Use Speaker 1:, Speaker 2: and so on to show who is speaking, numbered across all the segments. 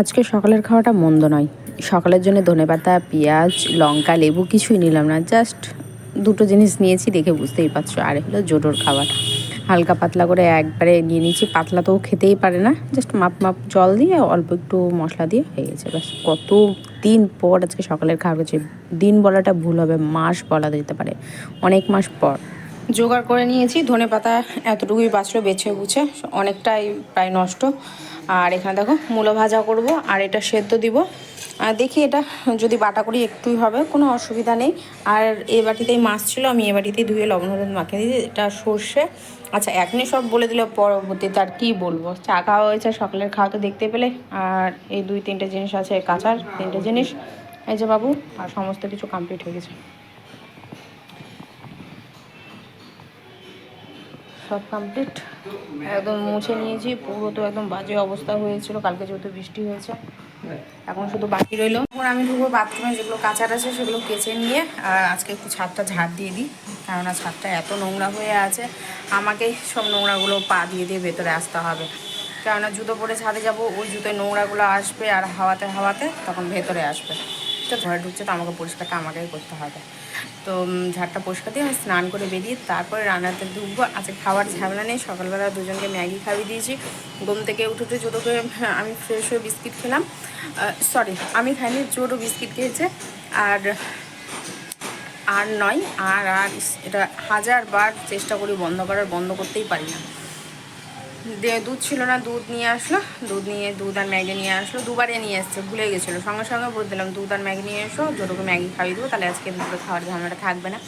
Speaker 1: আজকে সকালের খাওয়াটা মন্দ নয়। সকালের জন্য ধনেপাতা, পেঁয়াজ, লঙ্কা, লেবু কিছুই নিলাম না। জাস্ট দুটো জিনিস নিয়েছি দেখে বুঝতেই পারছ। আর হলো জোটোর খাবার হালকা পাতলা করে একবারে নিয়ে নিয়েছি। পাতলা তো খেতেই পারে না। জাস্ট মাপ মাপ জল দিয়ে, অল্প একটু মশলা দিয়ে হয়ে গেছে। ব্যাস, কত দিন পর আজকে সকালের খাওয়া হচ্ছে দিন বলাটা ভুল হবে, মাস বলা যেতে পারে। অনেক মাস পর। জোগাড় করে নিয়েছি। ধনে পাতা এতটুকুই বাঁচলো বেছে বুছে, অনেকটাই প্রায় নষ্ট। আর এখানে দেখো, মূলো ভাজা করব আর এটা সেদ্ধ দিব। আর দেখি এটা যদি বাটা করি একটুই হবে, কোনো অসুবিধা নেই। আর এ বাটিতেই মাছ ছিল, আমি এ বাটিতেই ধুয়ে লবণ হলুদ মাখিয়ে দিয়েছি, এটা সর্ষে। আচ্ছা এখনই সব বলে দিলে, পরবর্তীতে আর কী বলব? চা খাওয়া হয়েছে, সকালের খাওয়া তো দেখতে পেলে। আর এই দুই তিনটে জিনিস আছে, কাঁচার তিনটে জিনিস। এই যে বাবু, আর সমস্ত কিছু কমপ্লিট হয়ে গেছে। সব কমপ্লিট একদম মুছে নিয়েছি, পুরো তো একদম বাজে অবস্থা হয়েছিল, কালকে যেহেতু বৃষ্টি হয়েছে। এখন শুধু বাকি রইল। এখন আমি ঢুকবো বাথরুমে যেগুলো কাঁচার আছে সেগুলো কেচে নিয়ে, আর আজকে একটু ছাদটা ঝাড় দিয়ে দিই, কেননা ছাদটা এত নোংরা হয়ে আছে। আমাকেই সব নোংরাগুলো পা দিয়ে দিয়ে ভেতরে আসতে হবে। কেননা জুতো পরে ছাদে যাব, ওই জুতোয় নোংরাগুলো আসবে আর হাওয়াতে হাওয়াতে তখন ভেতরে আসবে। তো ঘরে ঢুকছে তো আমাকে পরিষ্কারটা আমাকেই করতে হবে। তো ঝাড়টা পরিষ্কার দিয়ে আমি স্নান করে বেরিয়ে তারপরে রান্নাতে ঢুকবো। আজকে খাবার ঝামেলা নেই সকালবেলা দুজনকে ম্যাগি খাইয়ে দিয়েছি। ঘুম থেকে উঠেতে জোটোকে হ্যাঁ, আমি ফ্রেশ হয়ে বিস্কিট খেলাম। সরি আমি খাইনি জোটো বিস্কিট খেয়েছে। আর আর নয় আর আর এটা হাজারবার চেষ্টা করি বন্ধ করার বন্ধ করতেই পারি না। দুধ ছিল না, দুধ নিয়ে আসলো। দুধ নিয়ে, দুধ আর ম্যাগি নিয়ে আসলো। দুবারে নিয়ে এসছে, ভুলে গেছিল। সঙ্গে সঙ্গে বলে দিলাম, দুধ আর ম্যাগি নিয়ে এসো জোটোকে ম্যাগি খাইয়ে দেবো, তাহলে আজকে দুপুরে খাওয়ার ঝামেলাটা থাকবে না।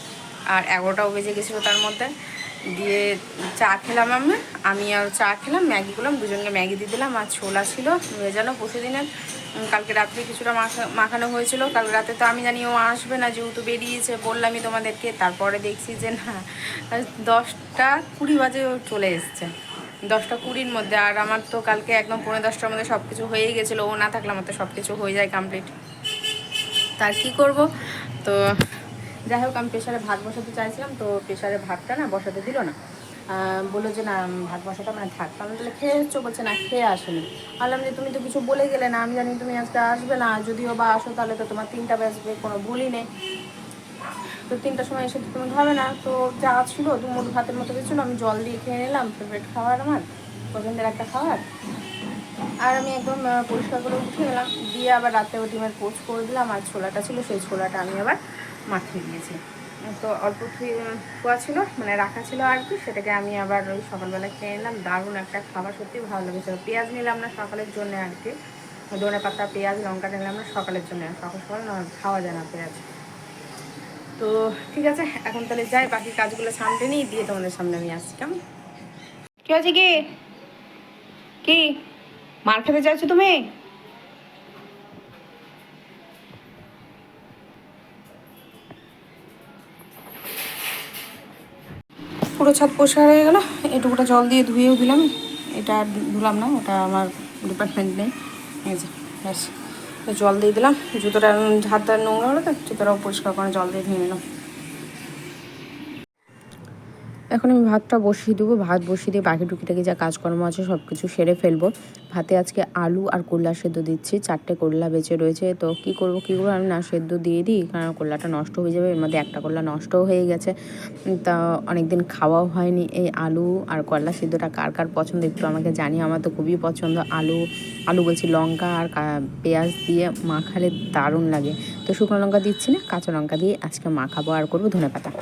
Speaker 1: আর এগারোটাও বেজে গেছিল তার মধ্যে। দিয়ে চা খেলাম আমরা আমি আর চা খেলাম, ম্যাগি করলাম দুজনকে ম্যাগি দিয়ে দিলাম। আর ছোলা ছিল ভেজানো দিনের কালকে রাত্রে কিছুটা মাখা, মাখানো হয়েছিল। কাল রাতে তো আমি জানি ও আসবে না, যেহেতু বেরিয়েছে, বললামই তোমাদেরকে। তারপরে দেখছি যে না দশটা কুড়ি বাজে ও চলে এসছে। দশটা কুড়ির মধ্যে, আর আমার তো কালকে একদম পনেরো দশটার মধ্যে সব কিছু হয়েই গেছিল। ও না থাকলে আমার তো সব কিছু হয়ে যায় কমপ্লিট তার কি করব? তো যাই হোক, আমি প্রেশারে ভাত বসাতে চাইছিলাম, তো প্রেশারে ভাতটা না বসাতে দিল না। বলল যে, না, ভাত বসাটা মানে থাক। আমি তাহলে খেয়ে এসছো বলছে, না, খেয়ে আসেনি। বললাম যে, তুমি তো কিছু বলে গেলে না, আমি জানি তুমি আজকে আসবে না, যদিও বা আসো, তাহলে তো তোমার তিনটা বাজবে, কোনো ভুলই নেই। তো তিনটার সময় এসে তো তুমি খাবে না। তো যা ছিল, দু মুঠ ভাতের মতো কিছু আমি জল দিয়ে খেয়ে নিলাম ফেভারিট খাবার আমার পছন্দের একটা খাবার। আর আমি একদম পরিষ্কার করে উঠে গেলাম দিয়ে আবার রাতে ও ডিমের পোচ করে দিলাম, আর ছোলাটা ছিল, সেই ছোলাটা আমি আবার মাখিয়ে দিয়েছি তো অল্প খোয়া ছিল মানে রাখা ছিল আর কি, সেটাকে আমি আবার ওই সকালবেলা খেয়ে নিলাম। দারুণ একটা খাবার, সত্যি ভালো লেগেছিল। পেঁয়াজ নিলাম না সকালের জন্য আর কি। ধনে পাতা পেঁয়াজ, লঙ্কা নিলাম না সকালের জন্য, সকাল সকাল খাওয়া যায় না পেঁয়াজ। তো ঠিক আছে এখন তাহলে যাই বাকি কাজগুলো সামনে নিই দিয়ে তোমাদের সামনে আমি আসছি কেমন? কি আছে কি? কি? মার খেতে চাইছো তুমি? পুরো ছাদ পরিষ্কার হয়ে গেল এটুকুটা জল দিয়ে ধুয়েও দিলাম এটা আর ধুলাম না ওটা আমার ডিপার্টমেন্ট নেই। ব্যাস। জল দিয়ে দিলাম। জুতোটা হাতটা নোংরা হলো তো, জুতোটাও পরিষ্কার করে জল দিয়ে ধুয়ে নিলাম। এখন আমি ভাতটা বসিয়ে দেবো। ভাত বসিয়ে দিয়ে বাকি টুকিটাকি যা কাজকর্ম আছে সব কিছু সেরে ফেলব। ভাতে আজকে আলু আর করলা সেদ্ধ দিচ্ছি। চারটে করলা বেঁচে রয়েছে। তো কি করব, কি করব? আমি না সেদ্ধ দিয়ে দিই, কারণ করলাটা নষ্ট হয়ে যাবে। এর মধ্যে একটা করলা নষ্টও হয়ে গেছে। তা অনেকদিন খাওয়াও হয়নি। এই আলু আর করলা সেদ্ধটা কার কার পছন্দ একটু আমাকে জানি আমার তো খুবই পছন্দ আলু। আলু বলছি লঙ্কা আর পেঁয়াজ দিয়ে মাখালে দারুণ লাগে। তো শুকনো লঙ্কা দিচ্ছি না, কাঁচা লঙ্কা দিয়ে আজকে মাখাবো আর করব ধনে পাতা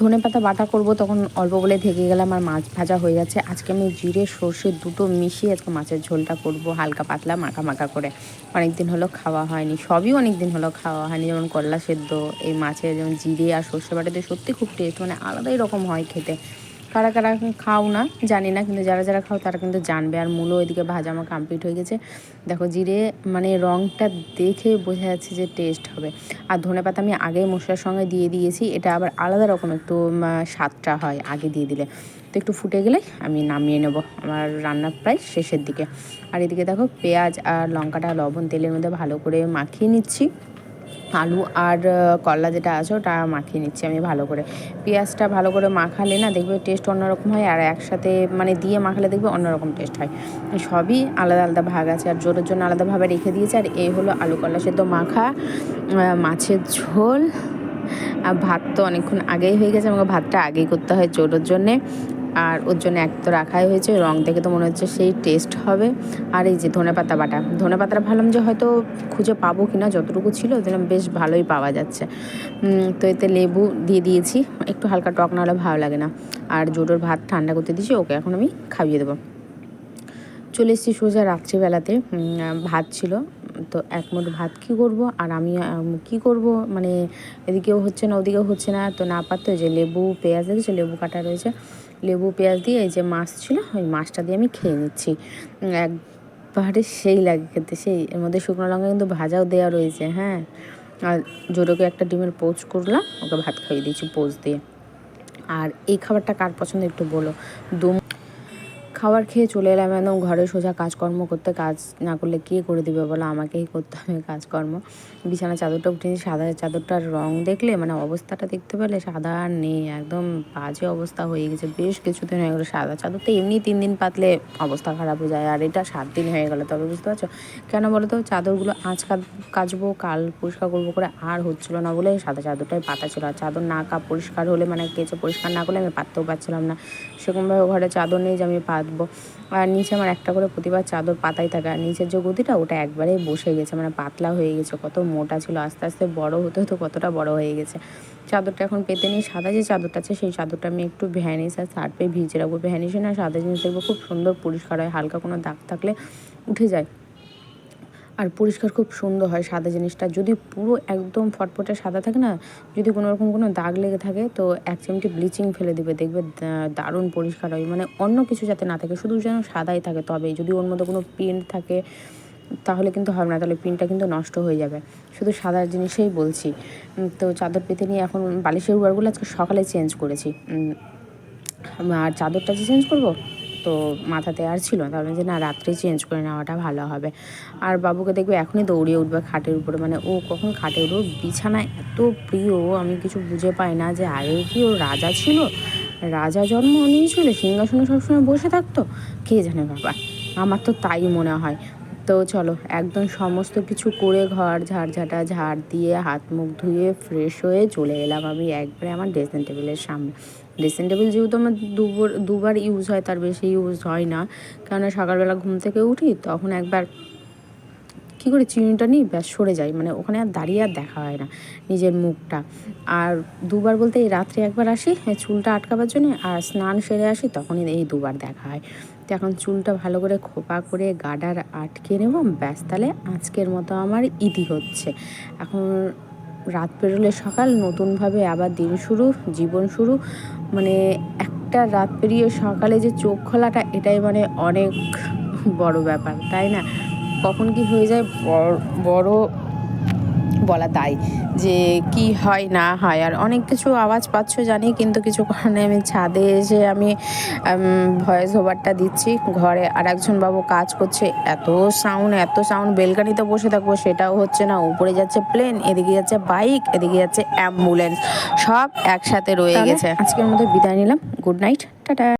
Speaker 1: ধনে পাতা বাটা করব, তখন অল্প বলে থেকে গেলে আমার মাছ ভাজা হয়ে যাচ্ছে আজকে আমি জিরে, সর্ষে দুটো মিশিয়ে আজকে মাছের ঝোলটা করব, হালকা পাতলা, মাখা মাখা করে। অনেক দিন হলো খাওয়া হয়নি, সবই অনেক দিন হলো খাওয়া হয়নি, যেমন করলা সেদ্ধ, এই মাছের যেমন জিরে আর সর্ষে বাটাতে সত্যি খুব টেস্ট মানে আলাদাই রকম হয় খেতে। কারা কারা খাও না, জানি না, কিন্তু যারা যারা খাও তারা কিন্তু জানবে। আর মূলো এদিকে ভাজা আমার কমপ্লিট হয়ে গেছে। দেখো জিরে মানে রঙটা দেখে বোঝা যাচ্ছে যে টেস্ট হবে। আর ধনে পাতা আমি আগে মশলার সঙ্গে দিয়ে দিয়েছি, এটা আবার আলাদা রকম একটু স্বাদটা হয় আগে দিয়ে দিলে। তো একটু ফুটে গেলে আমি নামিয়ে নেব আমার রান্না প্রায় শেষের দিকে। আর এদিকে দেখো পেঁয়াজ আর লঙ্কাটা লবণ তেলের মধ্যে ভালো করে মাখিয়ে নিচ্ছি। আলু আর করলা যেটা আছে ওটা মাখিয়ে নিচ্ছি আমি ভালো করে। পেঁয়াজটা ভালো করে মাখালে না দেখবে টেস্ট অন্যরকম হয় আর একসাথে মানে দিয়ে মাখালে দেখবে অন্যরকম টেস্ট হয়। সবই আলাদা আলাদা ভাগ আছে আর জোরের জন্য আলাদাভাবে রেখে দিয়েছে আর এই হলো আলু করলা সেদ্ধ মাখা মাছের ঝোল। আর ভাত তো অনেকক্ষণ আগেই হয়ে গেছে আমাকে ভাতটা আগেই করতে হয় জোরের জন্যে। আর ওর জন্য এক তো রাখাই হয়েছে, রং দেখে তো মনে হচ্ছে সেই টেস্ট হবে। আর এই যে ধনে পাতা বাটা, ধনে পাতাটা ভাবলাম যে হয়তো খুঁজে পাবো কি না যতটুকু ছিল দেখলাম বেশ ভালোই পাওয়া যাচ্ছে। তো এতে লেবু দিয়ে দিয়েছি, একটু হালকা টক না হলে ভালো লাগে না। আর জোটোর ভাত ঠান্ডা করতে দিয়েছি, ওকে এখন আমি খাইয়ে দেবো। চলে এসেছি সোজা রাত্রিবেলাতে ভাত ছিল, তো এক মুঠ ভাত কী করব? আর আমি কি করব? মানে এদিকেও হচ্ছে না, ওদিকেও হচ্ছে না, তো না পারতে যে লেবু, পেঁয়াজ দিয়েছে লেবু কাটা রয়েছে। লেবু, পেঁয়াজ দিয়ে এই যে মাছ ছিল, ওই মাছটা দিয়ে আমি খেয়ে নিচ্ছি। একবারে সেই লাগে খেতে, সেই এর মধ্যে শুকনো লঙ্কা কিন্তু ভাজাও দেওয়া রয়েছে হ্যাঁ। আর জোরোকে একটা ডিমের পোচ করলাম, ওকে ভাত খাইয়ে দিয়েছি পোচ দিয়ে। আর এই খাবারটা কার পছন্দ একটু বলো? দম খাবার খেয়ে চলে এলাম, একদম ঘরে সোজা কাজকর্ম করতে। কাজ না করলে কে করে দিবে বলো? আমাকেই করতে হবে কাজকর্ম। বিছানা চাদরটা উঠেছি সাদা চাদরটার রং দেখলে মানে অবস্থাটা দেখতে পেলে সাদা আর নেই, একদম বাজে অবস্থা হয়ে গেছে। বেশ কিছুদিন হয়ে গেলো, সাদা চাদর তো এমনি তিন দিন পাতলে অবস্থা খারাপ হয়ে যায়, আর এটা সাত দিন হয়ে গেলো, তবে বুঝতে পারছ? কেন বলো তো? চাদরগুলো আজ কাচবো, কাল পরিষ্কার করব করে আর হচ্ছিল না বলে সাদা চাদরটাই পাতা ছিল। আর চাদর না কা পরিষ্কার হলে মানে কেচে পরিষ্কার না করলে আমি পাততেও পারছিলাম না। সেরকমভাবে ঘরে চাদর নেই যে আমি পাতবো আর নিচে আমার একটা করে প্রতিবার চাদর পাতাই থাকে। আর নিচের যে গদিটা, ওটা একবারে বসে গেছে। মানে পাতলা হয়ে গেছে। কত মোটা ছিল। আস্তে আস্তে বড় হতে হতে কতটা বড় হয়ে গেছে। চাদরটা এখন পেতে নিয়ে সাদা যে চাদরটা আছে, সেই চাদরটা আমি একটু ভ্যানিস আর সার্ফে ভিজে রাখব। ভ্যানিসে না সাদা জিনিস দেখব খুব সুন্দর পরিষ্কার হয়। হালকা কোনো দাগ থাকলে উঠে যায়। আর পরিষ্কার খুব সুন্দর হয় সাদা জিনিসটা। যদি পুরো একদম ফটফটে সাদা থাকে না, যদি কোনো রকম কোনো দাগ লেগে থাকে, তো এক চিমটি ব্লিচিং ফেলে দিবে। দেখবে দারুণ পরিষ্কার হয়। মানে অন্য কিছু যাতে না থাকে, শুধু যেন সাদাই থাকে তবে যদি ওর মধ্যে কোনো প্রিন্ট থাকে, তাহলে কিন্তু হবে না। তাহলে প্রিন্টটা কিন্তু নষ্ট হয়ে যাবে। শুধু সাদা জিনিসেই বলছি। তো চাদর পেতে নিয়ে এখন বালিশের উয়ারগুলো আজকে সকালে চেঞ্জ করেছি। আর চাদরটা যে চেঞ্জ করব? তো মাথাতে আর ছিল না তাহলে যে না, রাত্রে চেঞ্জ করে নেওয়াটা ভালো হবে। আর বাবুকে দেখবে এখনই দৌড়িয়ে উঠবে খাটের উপরে মানে ও কখন খাটে উঠবে বিছানা এত প্রিয়, আমি কিছু বুঝে পাই না যে আগে কি ও রাজা ছিল? রাজা জন্ম নিয়েছিল সিংহাসনে সবসময় বসে থাকতো? কে জানে বাবা, আমার তো তাই মনে হয়। তো চলো, একদম সমস্ত কিছু করে ঘর ঝাড়ঝাঁটা ঝাড় দিয়ে হাত মুখ ধুয়ে ফ্রেশ হয়ে চলে এলাম আমি একবারে আমার ড্রেসিং টেবিলের সামনে। টেবিল যেহেতু আমার দুবার দুবার ইউজ হয়, তার বেশি ইউজ হয় না। কেননা সকালবেলা ঘুম থেকে উঠি, তখন একবার কী করে, চিনিটা নিই, ব্যাস সরে যাই। মানে ওখানে আর দাঁড়িয়ে আর দেখা হয় না নিজের মুখটা। আর দুবার বলতে এই রাত্রে একবার আসি হ্যাঁ চুলটা আটকাবার জন্য, আর স্নান সেরে আসি, তখনই এই দুবার দেখা হয়। তো এখন চুলটা ভালো করে খোপা করে গাডার আটকে নেব, ব্যাস তাহলে আজকের মতো আমার ইতি হচ্ছে। এখন রাত পেরোলে সকাল, নতুনভাবে আবার দিন শুরু, জীবন শুরু। মানে একটা রাত পেরিয়ে সকালে যে চোখ খোলাটা, এটাই মানে অনেক বড় ব্যাপার, তাই না? কখন কি হয়ে যায়, বড় বড় বলা তাই যে কি হয় না হয়। আর অনেক কিছু আওয়াজ পাচ্ছ জানি কিন্তু কিছু কারণে আমি ছাদে এসে আমি ভয়েস ওভারটা দিচ্ছি। ঘরে আর একজন বাবু কাজ করছে এত সাউন্ড এত সাউন্ড বেলকানিতে বসে থাকব সেটাও হচ্ছে না। উপরে যাচ্ছে প্লেন এদিকে যাচ্ছে বাইক এদিকে যাচ্ছে অ্যাম্বুলেন্স সব একসাথে রয়ে গেছে। আজকের মধ্যে বিদায় নিলাম। Good night tata.